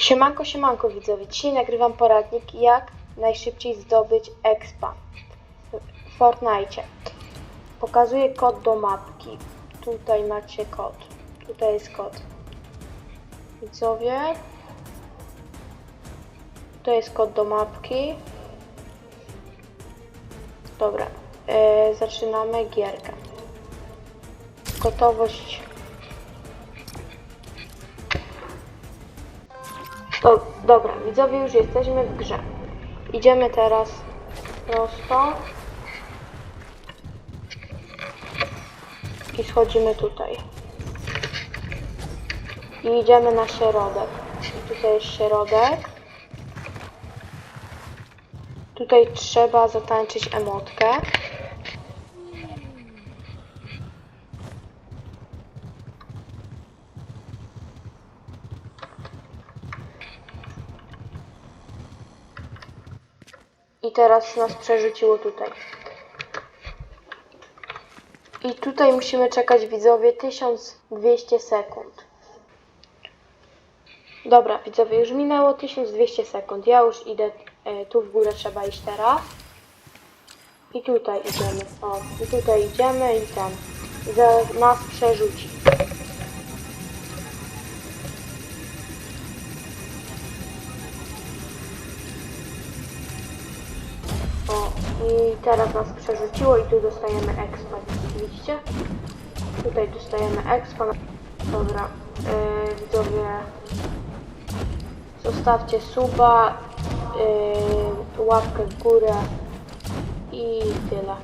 Siemanko, siemanko widzowie. Dzisiaj nagrywam poradnik, jak najszybciej zdobyć expa w Fortnite. Pokazuję kod do mapki. Tutaj macie kod. Tutaj jest kod. Widzowie. To jest kod do mapki. Dobra. E, zaczynamy gierkę. Gotowość Do, dobra, widzowie, już jesteśmy w grze. Idziemy teraz prosto. I schodzimy tutaj. I idziemy na środek. I tutaj jest środek. Tutaj trzeba zatańczyć emotkę. I teraz nas przerzuciło tutaj. I tutaj musimy czekać widzowie 1200 sekund. Dobra, widzowie, już minęło 1200 sekund. Ja już idę, e, tu w górę trzeba iść teraz. I tutaj idziemy. O, i tutaj idziemy i tam. Za nas przerzuci. I teraz nas przerzuciło i tu dostajemy expa, widzicie? Tutaj dostajemy expa. Dobra, yy, widzowie, zostawcie suba, yy, łapkę w górę i tyle.